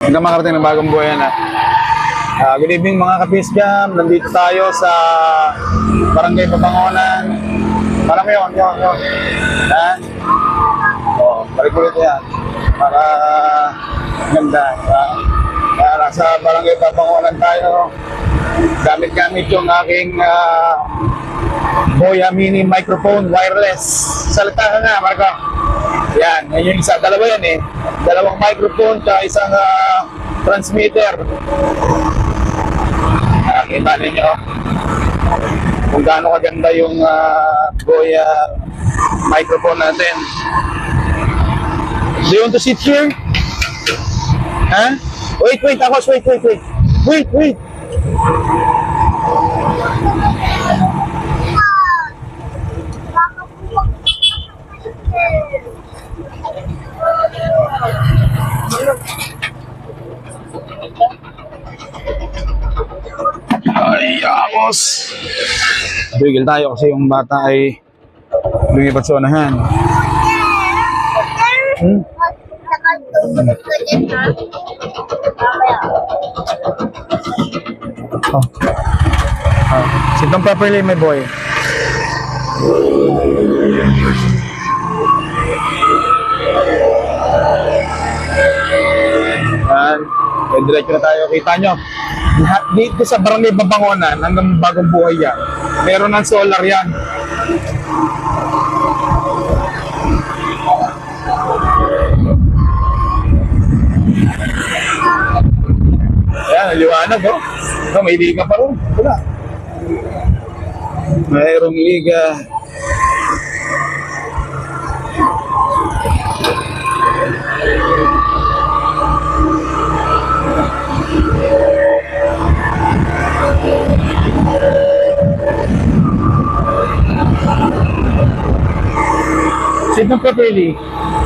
Hanggang makarating ng bagong buhay na. Ah, good evening mga kapiskam. Nandito tayo sa Barangay Pabangonan. Parang yun, yun, yun. Ha? Oo, parikulit yan. Para ganda. Ha? Kaya nasa Barangay Pabangonan tayo. Gamit-gamit yung aking ah, Boya Mini Microphone Wireless. Salita ka nga, Marco. Yan, yan yung isa. Dalawa yan eh. Dalawang microphone at isang ah, transmitter. Nakita ninyo kung gaano kaganda yung uh, Boya microphone natin. Do you want to sit here? Ha? Wait, wait, Akos, wait, wait, wait. Wait, wait. Ay, Akos. Bigil tayo kasi yung bata ay lumipat sa unahan. Hmm? Oh. Oh. Down properly, my boy. Eh, diretso na tayo. Kita nyo. Dito sa Barangay Babangonan hanggang bagong buhay yan. Meron ng solar yan. Ayan, liwanag oh. Oh, may liga pa rin. Wala. Mayroong liga. Sit down properly.